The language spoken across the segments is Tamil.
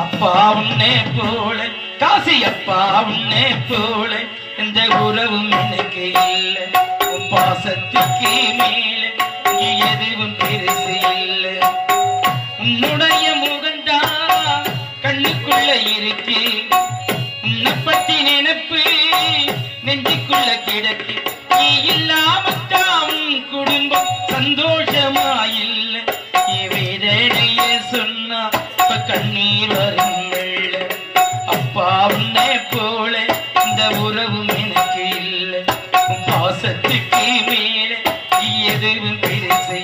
அப்பா உன்னே போல காசி அப்பா உன்னே போல இந்த உறவும் எனக்கு இல்லை. உன் பாசத்துக்கு மேல எதுவும் பெருசு இல்லை. உன்னுடைய முகந்தா கண்ணுக்குள்ள இருக்கு. உன்னை பத்தி நினைப்பு நெஞ்சுக்குள்ள கிடக்கு. நீ இல்லாமத்தான் உன்னை போல இந்த உறவும் எனக்கு இல்லை. பாசத்துக்கு மேல எதுவும் பெருசு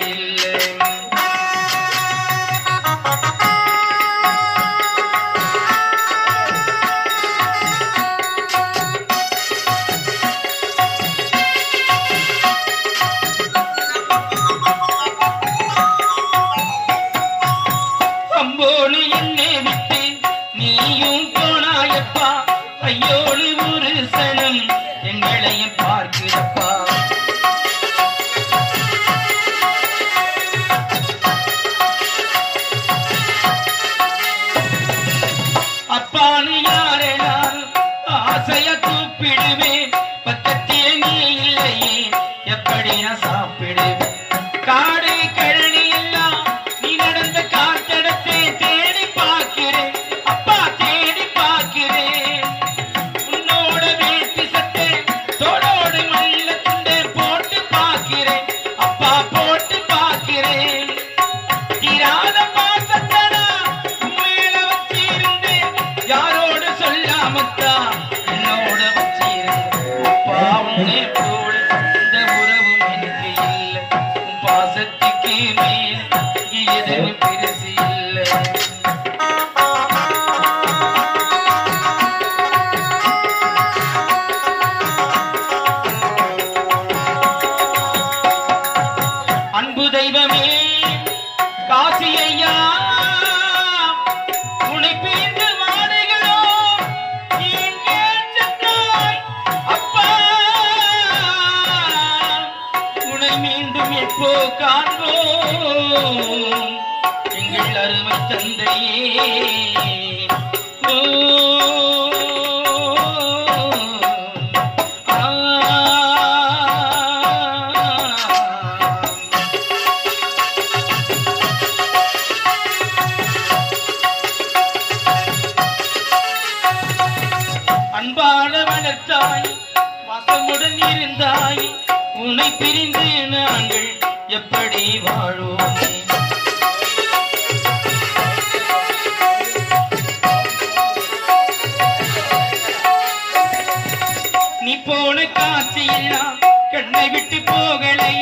ஐயோடு ஒரு சனம் எங்களையும் பார்க்கிறப்பா. அப்பான்னு யாரை நான் ஆசைய கூப்பிடுவேன்? பக்கத்திலே நீ இல்லையே எப்படி நான் சாப்பிடுவேன்? எப்போ காண்போம்? எங்கள் அருமை தந்தையே. ஓ அன்பான வளர்த்தாய் வசமுடன் இருந்தாய். உன்னை பிரிந்து நாங்கள் எப்படி வாழ்வோம்? நீ போன காட்சி எல்லாம் கண்ணை விட்டு போகலை.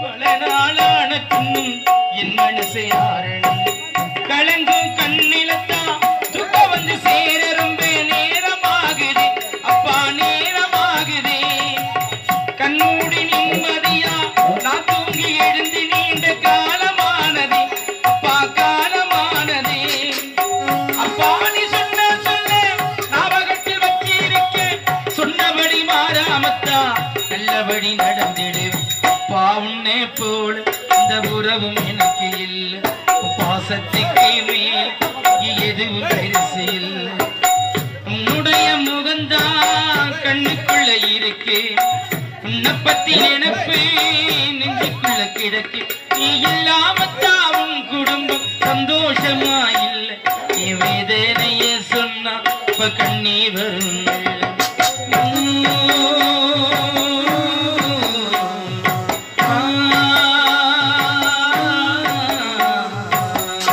பல நாளான துண்ணும் என் மனசை ஆரணி. கலங்கும் கண்ணில் வழி நடந்திடு பாவுன்னே உன்னை போல இந்த உறவும் எனக்கு இல்லை. பாசத்துக்கு மேல் எதுவும் பெருசு இல்லை. உன்னுடைய முகந்தான் கண்ணுக்குள்ள இருக்கு. உன்னை பத்தி நினைப்பு நெஞ்சுக்குள்ள கிடக்கு. நீ இல்லாமத்தான் உன் குடும்பம் சந்தோஷமா இல்லை. நீ வேதனைய சொன்னா இப்ப கண்ணீர் வரும்